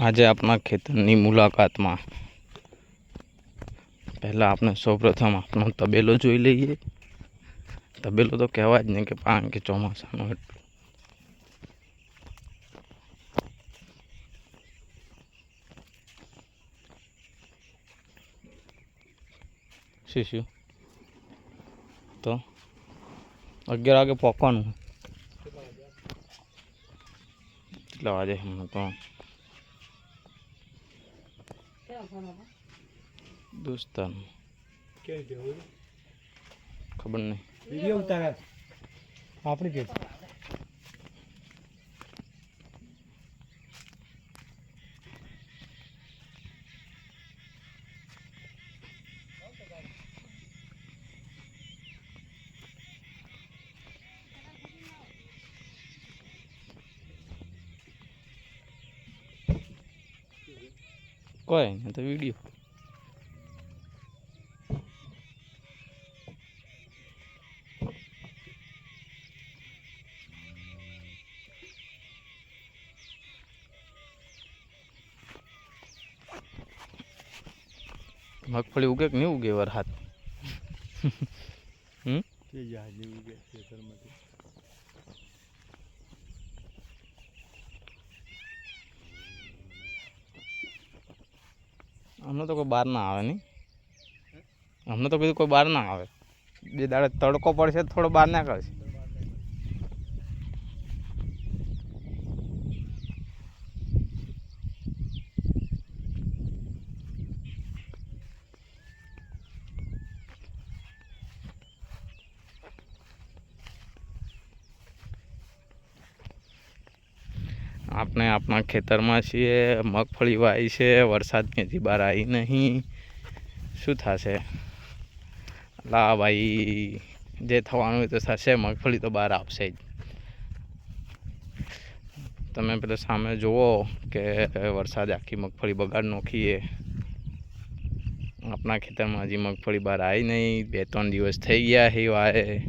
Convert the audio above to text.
આજે આપણા ખેતરની મુલાકાતમાં પહેલાં આપણે સૌપ્રથમ આપણો તબેલો જોઈ લઈએ તબેલો તો કહેવાય જ નહીં કે કારણ કે ચોમાસાનો એટલો શું શું તો અગિયાર વાગે પહોંચવાનું કેટલા વાગે હમણાં તો દોસ્તાર ખબર નહીં વિડીયો ઉતારે આપણી પેજ કોઈ નહીં તો વિડીયો મગફળી ઉગે કે નહીં ઉગે વરસાદ હમ તે જહાજ ઉગે ખેતરમાંથી હમણાં તો કોઈ બહાર ના આવે નહીં હમણાં તો કીધું કોઈ બહાર ના આવે બે દાડે તડકો પડશે તો થોડો બહાર ના કરશે આપણે આપણા ખેતરમાં છીએ, મગફળી વાવી છે વરસાદની હજી બહાર આવી નહીં. શું થશે? લા ભાઈ, જે થવાનું હોય તો થશે, મગફળી તો બહાર આવશે જ. તમે પેલા સામે જુઓ કે વરસાદ આખી મગફળી બગાડ નોખીએ. આપણા ખેતરમાં હજી મગફળી બહાર આવી નહીં. બે ત્રણ દિવસ થઈ ગયા એ વાએ